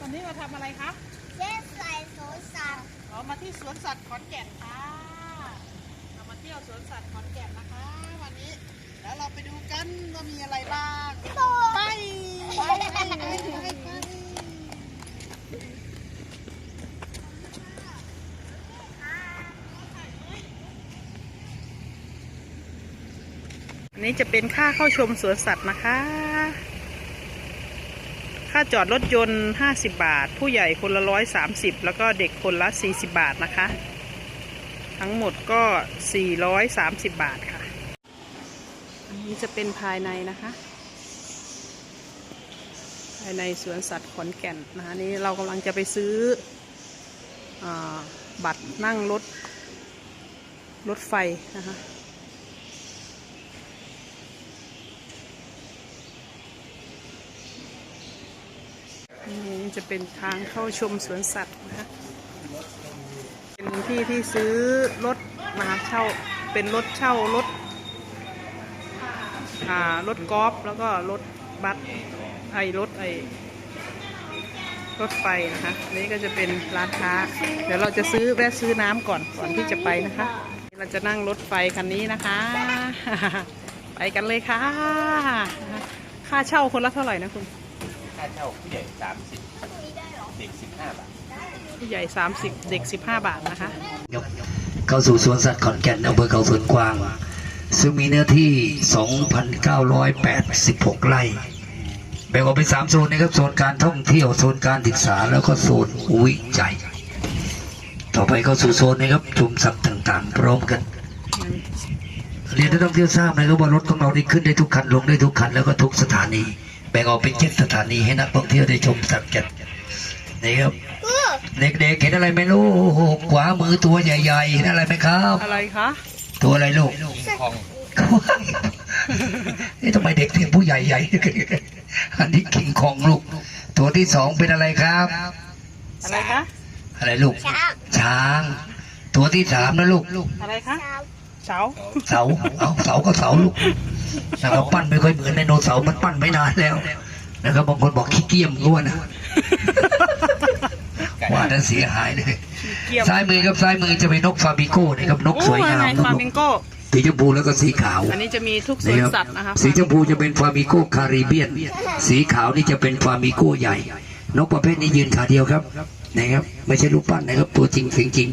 วันนี้มาทำอะไรคะเจ๊ใส่โซสัตว์อ๋อมาที่สวนสัตว์ขอนแก่นค่ะเรามาเที่ยวสวนสัตว์ขอนแก่นนะคะ วันนี้แล้วเราไปดูกันว่ามีอะไรบ้างไปไปไปไปไปไปอันนี้จะเป็นค่าเข้าชมสวนสัตว์นะคะค่า จอดรถยนต์ 50 บาท ผู้ใหญ่คนละ130แล้วก็เด็กคนละ 40 บาทนะคะ ทั้งหมดก็ 430 บาทค่ะ อันนี้จะเป็นภายในนะคะ ภายในสวนสัตว์ขอนแก่นนะคะนี่เรากำลังจะไปซื้ออบัตรนั่งรถรถไฟนะคะ นี่ จะเป็นทางเข้าชมสวนสัตว์นะคะเป็นที่ที่ซื้อรถมาเช่าเป็นรถเช่ารถอ่ารถกอล์ฟแล้วก็รถบัสไอรถไอรถไฟนะคะนนี่ก็จะเป็นร้านค้า เดี๋ยวเราจะซื้อแวะซื้อน้ำก่อนก่อนที่จะไปนะคะ เราจะนั่งรถไฟคันนี้นะคะ ไปกันเลยค่ะ ค่าเช่าคนละเท่าไหร่นะคุณ ค่าเช่าผู้ใหญ่สามสิบเด็กสิบห้าบาทผู้ใหญ่ 30 เด็ก 15 บาทนะคะ เข้าสู่สวนสัตว์ขอนแก่นอำเภอเขาสวนกวาง ซึ่งมีเนื้อที่ 2,986 ไร่ แบ่งออกเป็น 3 โซนนะครับ โซนการท่องเที่ยว โซนการศึกษา แล้วก็โซนวิจัย ต่อไปเข้าสู่โซนนะครับชุมสัตว์ต่างๆ พร้อมกัน เรียนนักท่องเที่ยวทราบนะครับว่ารถของเราได้ขึ้นได้ทุกคัน ลงได้ทุกคัน แล้วก็ทุกสถานี แบ่งออกเป็นเจ็ดสถานีให้นักท่องเที่ยวได้ชมสัตว์กันนะครับเด็กๆเห็นอะไรไหมลูกขวามือตัวใหญ่ๆเห็นอะไรไหมครับอะไรคะตัวอะไรลูกของนี่ทำไมเด็กเสียงผู้ใหญ่ใหญ่อันนี้คิงคองลูก ตัวที่สองเป็นอะไรครับ อะไรคะอะไรลูก ช้างช้างตัวที่สามนะลูก อะไรคะช้างเสา เสา เอาเสาก็เสาลูก เราปั้นไม่ค่อยเหมือนไดโนเสาร์มันปั้นไม่นานแล้วนะครับบางคนบอกขี้เกียจล้วนนะว่านั้นเสียหายเลยเกี่ยมซ้ายมือครับซ้ายมือจะเป็นนกฟาบิโก้นะครับนกสวยงามโอ้นกฟามิงโก้สีชมพูแล้วก็สีขาว อันนี้จะมีทุกสนะวนครับสัตว์นะคะสีชมพูจะเป็นฟามิโก้คาริเบียน สีขาวนี่จะเป็นฟามิโก้ใหญ่ นกประเภทนี้ยืนขาเดียวครับนะครับไม่ใช่รูปปั้นนะครับตัวจริงเสียงจริง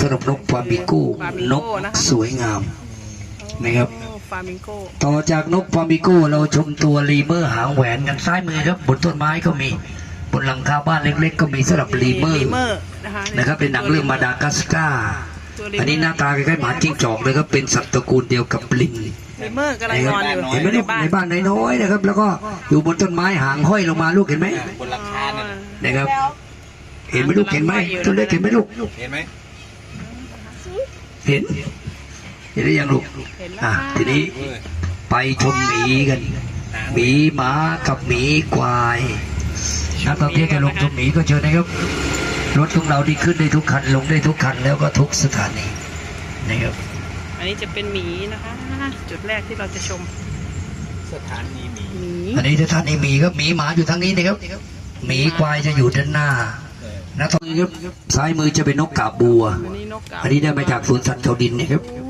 สำหรับนกฟามิโก้นกสวยงามนะครับโอ้ ฟามิงโก้ต่อจากนกฟามิโก้เราชมตัวลีเมอร์หางแหวนกันซ้ายมือครับบนต้นไม้ก็มี บนหลังคาบ้านเล็กๆ ก็มีสำหรับลีเมอร์ลีเมอร์นะคะนะครับเป็นหนังเรื่องมาดากัสการ์ตัวลีอันนี้หเมอน้าร์ตาคล้ายๆหมาจิ้งจอกเลยครับเป็นสัตว์ตระกูลเดียวกับลิงลีเมอร์กำลังนอนอยู่เห็นไหมลูกในบ้านน้อยๆนะครับ แล้วก็อยู่บนต้นไม้หางห้อยลงมาลูกเห็นไหมบนหลังคานั่นน่ะนะครับ เห็นไหมลูกเห็นไหมตัวเล็กเห็นไหมลูกเห็นไหมเห็นเห็นหรือยังลูกเห็นแล้วอะค่ะทีนี้เว้ยไปชมหมีกันหมีหมากับหมีควายนักท่องเที่ยวจะลงชมหมีก็เชิญนะครับ รถของเราที่ขึ้นได้ทุกคันลงได้ทุกคันแล้วก็ทุกสถานีนะครับอันนี้จะเป็นหมีนะคะ จุดแรกที่เราจะชม สถานีหมีหมีอันนี้ถ้าท่านนี่มีครับหมีหมาอยู่ทางนี้นะครับหมีควายจะอยู่ด้านหน้าเออนักท่องเที่ยวครับซ้ายมือจะเป็นนกกาบบัวอันนี้นกกาบอันนี้ได้มาจากสวนสัตว์เขาดินเนะครับโอ้เยอะ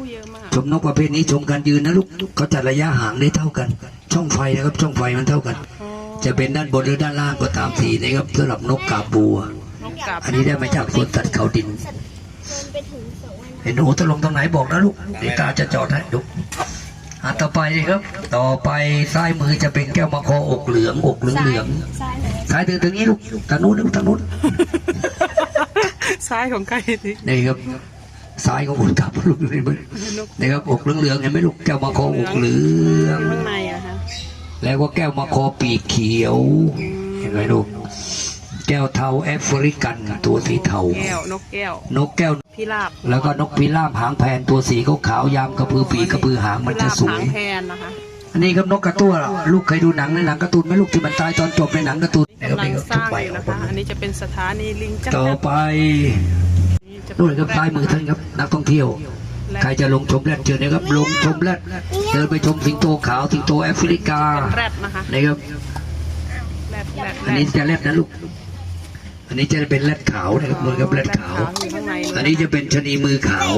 มากชมนกประเภทนี้ชมการยืนนะลูกเขาจัดระยะห่างได้เท่ากัน ช่องไฟนะครับ ช่องไฟมันเท่ากันอ๋อจะเป็นด้านบนหรือด้านล่างก็ตามทีนะครับสำหรับนกกาบบัวนกกาบอันนี้ได้มาจากสวนสัตว์เขาดินจนไปถึงสวรรค์เห็นหนูตะลงตรงไหนบอกนะลูกเดี๋ยวตาจะจอดให้ลูกอันต่อไปครับ ต่อไปซ้ายมือจะเป็นแก้วมะคออกเหลืองอกเหลืองเหลืองซ้ายไหนๆซ้ายถึงตรงนี้ลูกทางนู้นลูกทางนู้นซ้ายของใครสินี่ครับ ซ้ายของคนขับลูกนี่มันนกนี่ครับอกเหลืองๆเห็นไหมลูกแก้วมะคออกเหลืองข้างในอะฮะแล้วก็แก้วมะคอปีกเขียว เห็นไหมลูกแก้วเทาแอฟริกันตัวสีเทาแก้วนกแก้วนกแก้วพิราบแล้วก็นกพิราบหางแผนตัวสีขาวๆยามกระพือปีกกระพือหางมันจะสวพิราบหายงแพนนะคะอันนี้ครับนกกระตั้วลูกเคยดูหนังในหนังการ์ตูนไหมลูกที่มันตายตอนจบในหนังการ์ตูนนะครับกำลังนี่ก็สทุกร้างใบอยู่ออนะกหมคะดอันนี้จะเป็นสถานีลิงจักรต่อไป นี่จะเป็นู่นครับซ้ายมือท่านครับนักท่องเที่ยว ใครจะลงชมแรดเชิญนะครับ ลงชมแรดเดินไปชมสิงโตขาวสิงโตแอฟริกาเป็นแรดนะคะนะครับแรดแรดอันนี้จะแรดนะลูกอันนี้จะเป็นแรดขาวนะครับมือกับแรดขาวอยู่ข้างในอันนี้จะเป็นชะนีมือขาว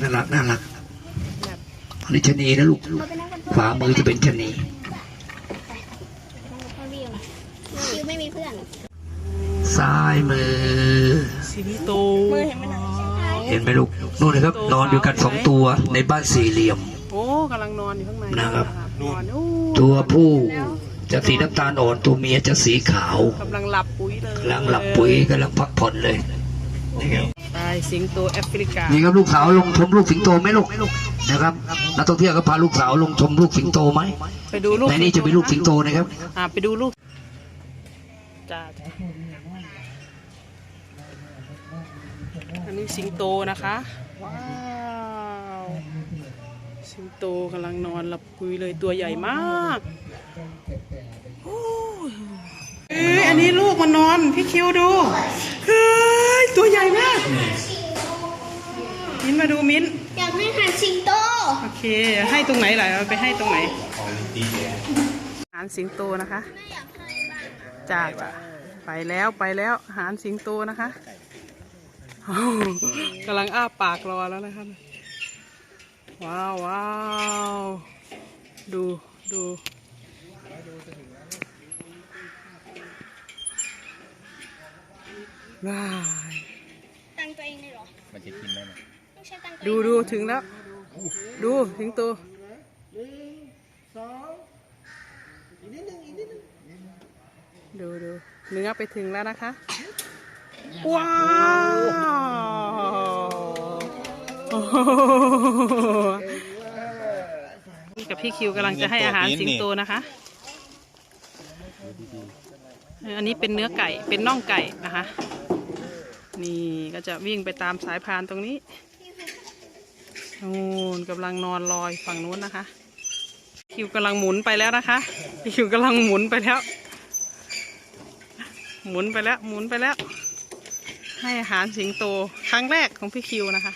น่ารักน่ารัก อันนี้ชะนีนะลูกขวามือจะเป็นชะนีพ่อวิววิวไม่มีเพื่อนซ้ายมือ สิงโตเห็นไหมลูกนู่นนะครับ นอนอยู่กันสองตัวในบ้านสี่เหลี่ยมโอ้กำลังนอนอยู่ข้างในนะครับนอนอยู่ตัวผู้จะสีน้ำตาลอ่อนตัวเมียจะสีขาวกำลังหลับปุ๋ยเลยกำลังหลับปุ๋ยกำลังพักผ่อนเลยนะครับไปสิงโตแอฟริกานี่ครับลูกสาวลงชมลูกสิงโตไหมลูกนะครับนักท่องเที่ยวก็พาลูกสาวลงชมลูกสิงโตไหมไปดูลูกในนี้จะเป็นลูกสิงโตนะครับ อ่าไปดูลูกจ้าจ้า อันนี้สิงโตนะคะ ว้าว สิงโตกำลังนอนหลับคุยเลยตัวใหญ่มากโอ้ยเอ้ยอันนี้ลูกมันนอน พี่คิวดูเฮ้ยตัวใหญ่มาก มิ้นมาดูมิ้น อยากให้หันสิงโต โอเค ให้ตรงไหนล่ะเอาไปให้ตรงไหน ของลิตี้เนี่ยอาหารสิงโตนะคะจ้า ไปแล้วไปแล้วอาหารสิงโตนะคะโอ้โหกำลังอ้าปากรอแล้วนะครับว้าวว้าวดูดูว้ายตั้งตัวเองเลยเหรอ มันจะกินได้ไหมไม่ใช่ตั้งตัวดูดูถึงแล้ว ดูสิงโตดูดู เนื้อไปถึงแล้วนะคะ ว้าวโอ้โหนี่กับพี่คิวกำลังจะให้อาหารสิงโตนะคะ อันนี้เป็นเนื้อไก่เป็นน่องไก่นะคะ นี่ก็จะวิ่งไปตามสายพานตรงนี้นู่นกำลังนอนลอยฝั่งนู้นนะคะ คิวกำลังหมุนไปแล้วนะคะ คิวกำลังหมุนไปแล้ว หมุนไปแล้ว หมุนไปแล้ว ให้อาหารสิงโตครั้งแรกของพี่คิวนะคะ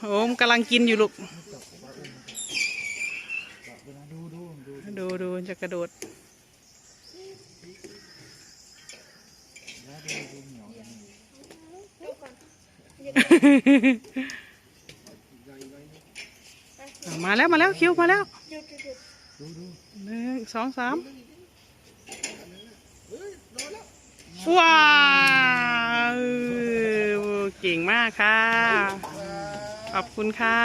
โอ้มกำลังกินอยู่ลูก ดูดูจะกระโดด มาแล้วมาแล้วคิวมาแล้วหนึ่งสองสาม ว้าวเก่งมากค่ะ ขอบคุณค่ะ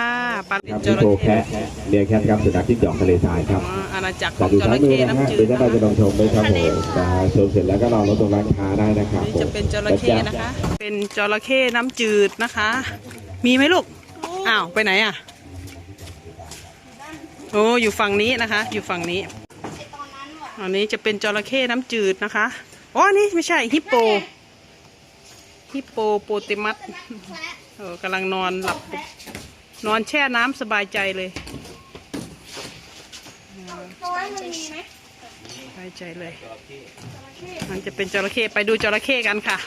ปลาครับจที่ระโคเข้แคะเรียกแคทครับสุนัขจิ้งจอกทะเลทรายครับอ๋ออาณาจักรขจาอกงอยู่จซ้ายระมือเข้นะฮะน้ำจืเดี๋ยดวจะได้จะลองชมด้วยครับผมนะฮะชมเสร็จแล้วก็รอรถตรงร้านค้าได้นะครับนี่ผม จะเป็นจระเข้นะคะ เป็นจระเข้น้ำจืดนะคะ มีไหมลูก อ้าว ไปไหนอะ โอ้ อยู่ฝั่งนี้นะคะ อยู่ฝั่งนี้ อันนี้จะเป็นจระเข้น้ำจืดนะคะ อ๋ออันนี้ไม่ใช่ฮิปโป ฮิปโปโปเตมัสเออกำลังนอนหลับ นอนแช่น้ำสบายใจเลยเพราะว่ามันมีไหมสบายใจเลย มันจะเป็นจระเข้ไปดูจระเข้กันค่ะ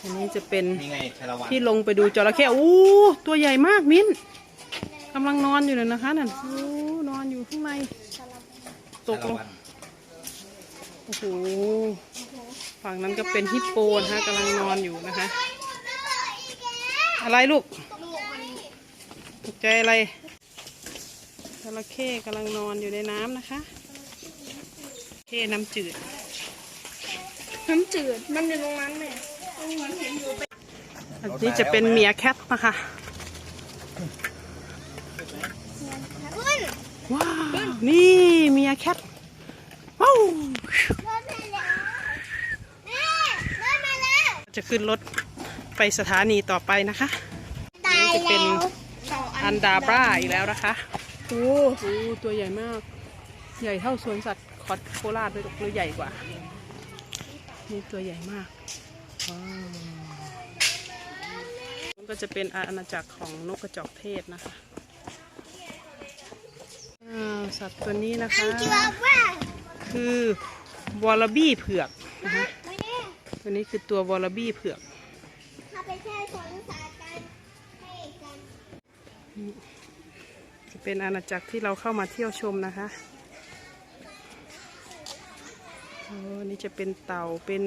อันนี้จะเป็นนี่ไงชาละวันที่ลงไปดูจระเข้อู้ตัวใหญ่มากมิ้นกำลังนอนอยู่เลยนะคะนั่นโอ้นอนอยู่ข้างในตกชาลละงวันโอ้โห ฝั่งนั้นก็เป็นฮิปโปนะคะกำลังนอนอยู่นะคะ อะไรลูกตกใจอะไรจระเข้กำลังนอนอยู่ในน้ำนะคะเข้น้ำจืด น้ำจืดมันอยู่ตรงนั้นเลยอันนี้จะเป็นเมียแคทนะคะขึ้นว้าวนี่เมียแคทว้าวรถมาแล้วแม่รถมาแล้ว จะขึ้นรถไปสถานีต่อไปนะคะตายจะเป็นแล้วอันดาบราอีกแล้วนะคะโอ้โหตัวใหญ่มาก ใหญ่เท่าสวนสัตว์คอดโคราชด้วยหรือใหญ่กว่า นี่ตัวใหญ่มากว้าวมันก็จะเป็นอาณาจักรของนกกระจอกเทศนะคะอ่าสัตว์ตัวนี้นะคะจิวาว่าคือวอลลบี้เผือกนะคะไม่ได้ ตัวนี้คือตัววอลลบี้เผือกถ้าไปแช่สวนสากันให้กันจะเป็นอาณาจักรที่เราเข้ามาเที่ยวชมนะคะอ๋อนี่จะเป็นเต่าเป็น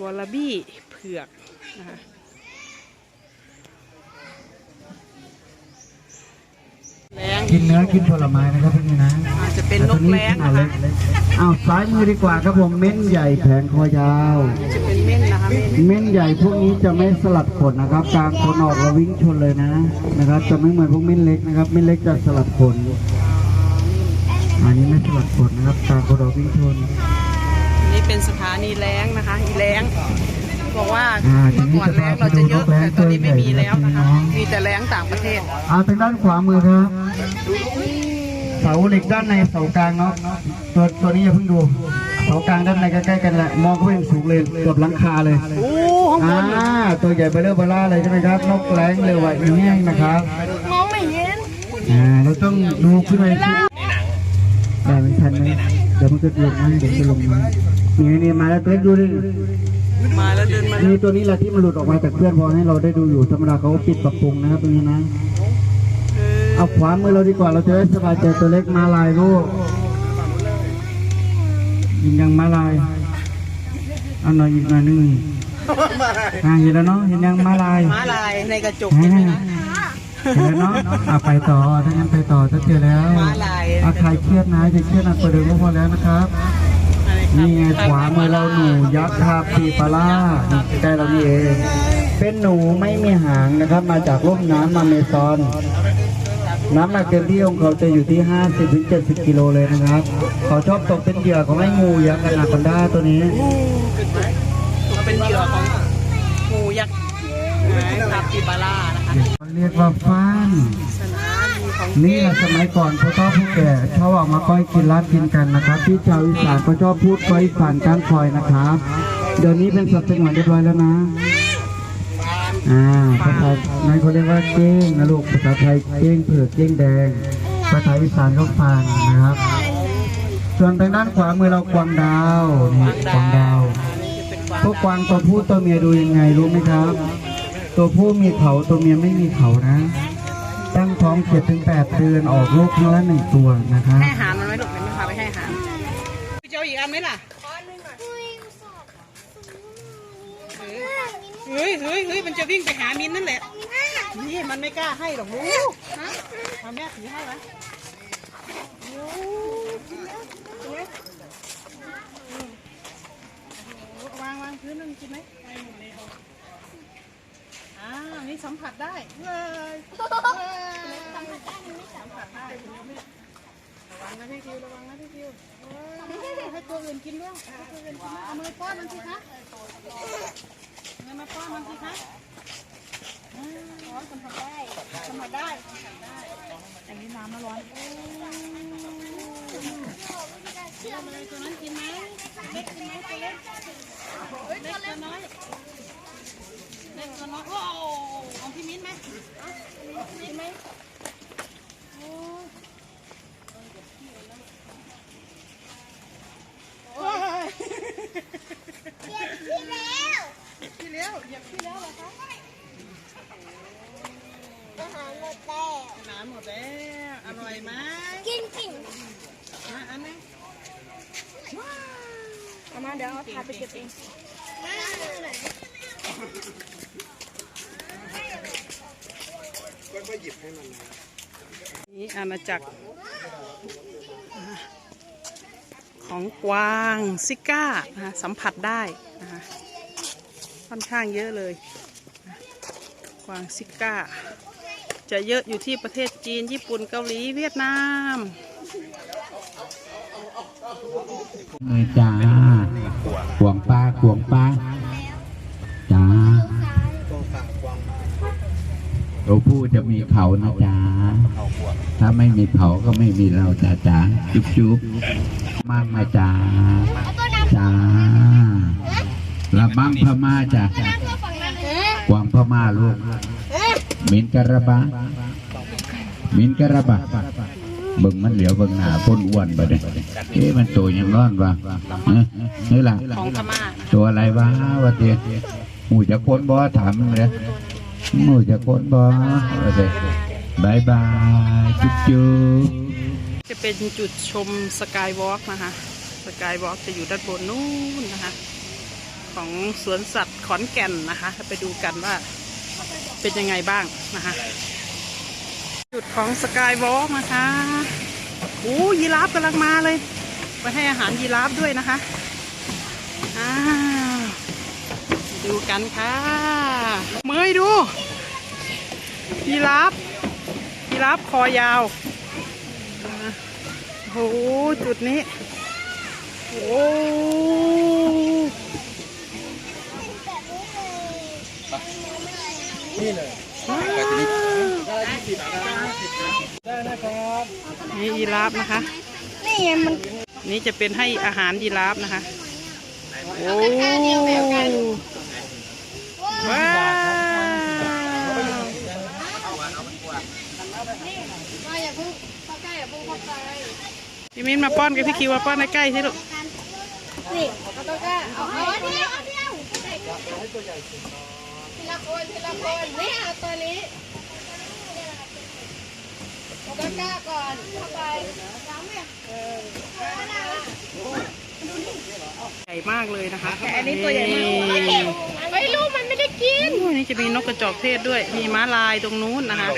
วอลลาบี้เผือกนะคะแรง กินเนื้อกินผลไม้นะครับพวกนี้นะอาจจะเป็นนกแร้งเอานะเล็คะกอ้าวซ้ายมือดีกว่าครับผมเม้นใหญ่แผงคอยาวจะเป็นเม่นนะคะเม่นเม้นใหญ่พวกนี้จะไม่สลัดขนนะครับกลางขนออกแล้ววิ่งชนเลยนะนะครับ จะไม่เหมือนพวกเม้นเล็กนะครับเม้นเล็กจะสลัดขนอันนี้ไม่สลัดขนนะครับกลางขนออกวิ่งชนอันนี่เป็นสถานีแรงนะคะอีแรง บอกว่าอ่าเมื่อก่อนแรงเราจะเยอะแต่ตอนนี้ไม่มีแล้วนะคะมีแต่แรงต่างประเทศเอาทางด้านขวามือครับเสาเหล็กด้านในเสากลางเนาะตัวตัวนี้อย่าเพิ่งดูเสากลางด้านในใกล้ๆกันแหละมองเข้าไปเห็นสูงเลยเกือบหลังคาเลยโอ้ข้างบอ่านตัวใหญ่เบลเลอร์เบล่าเลยใช่ไหมครับนกแร้งเรือไหวอีแห้งนะครับมองไม่เห็นอ่าเราต้องดูขึ้นไปที่ในหนังได้ไม่ทันไหมเดี๋ยวมันก็ลงมาเดี๋ยวมันจะลงมานี่นี่มาแล้วตัวเล็กดูดิ มาแล้วเดินมาแล้วนี่ตัวนี้แหละที่มันหลุดออกมาจากเพื่อนพอให้เราได้ดูอยู่ธรรมดาเขาก็ปิดปรับปรุงนะครับตรงนี้นะเออเอาขวามือเราดีกว่าเราจะได้สบายใจตัวเล็กมาลายลูกยิงยังมาลายเอาหน่อยอีกหน่อยหนึงอ่าเห็นแล้วเนาะเห็นยังมาลายม้าลายในกระจกเห็ใช่นไหมแล้วนะเนาะเอาไปต่อถ้างั้นไปต่อจะเจอแล้วม้าลายอาใครเครียดนะจะเครียดหนักกว่าเดิมก็พอแล้วนะครับอะไรครับ นี่ไงขวามือเราหนูยักษ์คาปีปลาร่านี่ใกล้เรานี่เอง เป็นหนูไม่มีหางนะครับ มาจากร่มน้ำมาเมซอน น้ำหนักเต็มที่ของเขาจะอยู่ที่ 50-70 กิโลเลยนะครับ เขาชอบตกเป็นเหยื่อของไอ้งูยักษ์อนาคอนด้าตัวนี้ตัวเป็นเหยื่อของงูยักษ์คาปิบาร่านะคะเรียกว่าฟ้านสนามมี ของนี่แหละสมัยก่อนพ่อพ่อผู้แก่ชอบออกมาก้อยกินร้านกินกันนะครับที่ชาวอีสานก็ชอบพูดก้อยอีสานก้านคอยนะครับ เดี๋ยวนี้เป็นสัตว์สงวนเรียบร้อยแล้วนะอ่าภาษาในเขาเรียกว่าเก้งนะลูกภาษาไทยเก้งเผือกเก้งแดงภาษาอีสานก็ฟางนะครับ ส่วนทางด้านขวามือเรากวางดาวนี่กวางดาวพวกกวางตัวผู้ตัวเมียดูยังไงรู้ไหมครับ ตัวผู้มีเขาตัวเมียไม่มีเขานะ ท้องเจ็ดถึงแปดเดือนออกลูกครั้งละหนึ่งตัวนะครับให้อาหารมันไหมลูกเดี๋ยไม่พาไปให้อาหารเจ้าอีกอันไหมล่ะเฮ้ยเฮ้ยเฮ้ยมันจะวิ่งไปหามินนั่นแหละ นี่มันไม่กล้าให้หรอกลูกเอาแม่ถือให้ไหมวางวางพื้นนึงกินไหมไปหมดเลยเอ่านี่สัมผัสได้เว้ยเว้ยสัมผัสได้สัมผัสได้ระวังนะพี่คิวระวังนะพี่คิวเว้ยให้ตัวอื่นกินด้วยให้ตัวอื่นกินด้วยเอามือป้อนมันสิคะเอามือมาป้อนมันสิคะร้อนสัมผัสได้สัมผัสได้สัมผัสได้อย่นี้น้ำมาร้อนโอ้เชื่อเลยตัวนั้นกินไหมเล็กกินไหมตัวเล็กเล็กตัวน้อย ตัวน้อยโอ้ของพี่มิ้นไหมกินไหมโอ้โอ้ยเก็บที่แล้วพี่เลี้ยวเหยียบพี่เลี้ยวเหรอคะอาหารหมดแล้วน้ำหมดแล้วอร่อยไหมกินกินมาอันนี้เอามาเดี๋ยวเอาถาดไปเก็บเองมานี่ นี่เอาณาจักรของกวางซิก้านะคะสัมผัสได้นะคะค่อนข้างเยอะเลยกวางซิก้า จะเยอะอยู่ที่ประเทศจีน ญี่ปุ่นเกาหลีเวียดนามเลยจ้าขวงปลาขวงปลา ตัวผู้จะมีเขานะจ้าถ้าไม่มีเขาก็ไม่มีเราจ้าจ้าจุ๊บจุ๊บมากมาจ้าจ้าละมังพม่าจ้ากวางพม่าลูกมินกระบะมินกระบะเบิ่งมันเหลียวเบิ่งหน้าพ้นอ้วนไปเลยเอ๊ะมันตัวยังร้อนวะเอ้ยนี่ล่ะของพม่าตัวอะไรวะวะเตียหมูจะค้นบ่ถามมันเลย หมูจะค้นบ่วะเตียบายบายจุ๊บจุ๊บจะเป็นจุดชมสกายวอล์กนะคะ สกายวอล์กจะอยู่ด้านบนนู้นนะคะ ของสวนสัตว์ขอนแก่นนะคะไปดูกันว่าเป็นยังไงบ้างนะคะ จุดของสกายวอล์กนะคะโอ้ยีราฟกำลังมาเลย ไปให้อาหารยีราฟด้วยนะคะอ้าว ดูกันค่ะ เมยดูยีราฟยีราฟคอยาวอ่าโอ้โหจุดนี้ โอ้นี่ยีราฟนะคะ นี่ไงมันนี่จะเป็นให้อาหารยีราฟนะคะ โอ้ ว้าวมาอย่าเพิ่งเข้าใกล้อย่าเพิ่งเข้าใกล้พี่มิ้นมาป้อนกับพี่คิวมาป้อนใกล้ๆสิลูกนี่เอาตัวกล้าเอาเอาเดียวเอาเดียวทีละคนทีละคนนี่เอาตัวนี้เอาตัวกล้าก่อนเข้าไปเออ ใหญ่มากเลยนะคะแต่อันนี้ตัวใหญ่มากไม่รู้มันไม่ได้กินนี่จะมีนกกระจอกเทศด้วย มีม้าลายตรงนู้นนะคะ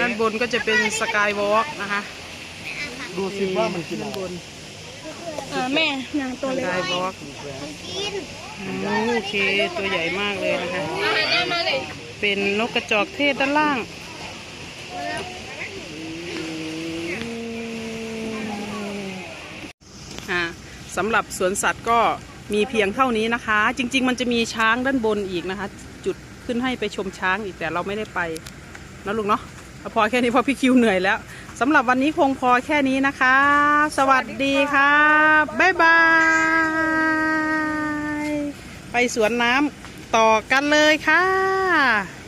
ด้านบนก็จะเป็นสกายวอล์กนะคะ ดูสิว่ามันกินด้านบนเออแม่นางตัวสเล็กกายวอล์กกินโอเคตัวใหญ่มากเลยนะคะเอามาเลยเป็นนกกระจอกเทศด้านล่าง อ่า สำหรับสวนสัตว์ก็มีเพียงเท่านี้นะคะ จริง ๆ มันจะมีช้างด้านบนอีกนะคะ จุดขึ้นให้ไปชมช้างอีกแต่เราไม่ได้ไปนะลุงเนาะพอแค่นี้เพอพี่คิวเหนื่อยแล้วสำหรับวันนี้คงพอแค่นี้นะคะ สวัสดีครับบ๊ายบาย ไปสวนน้ำต่อกันเลยค่ะ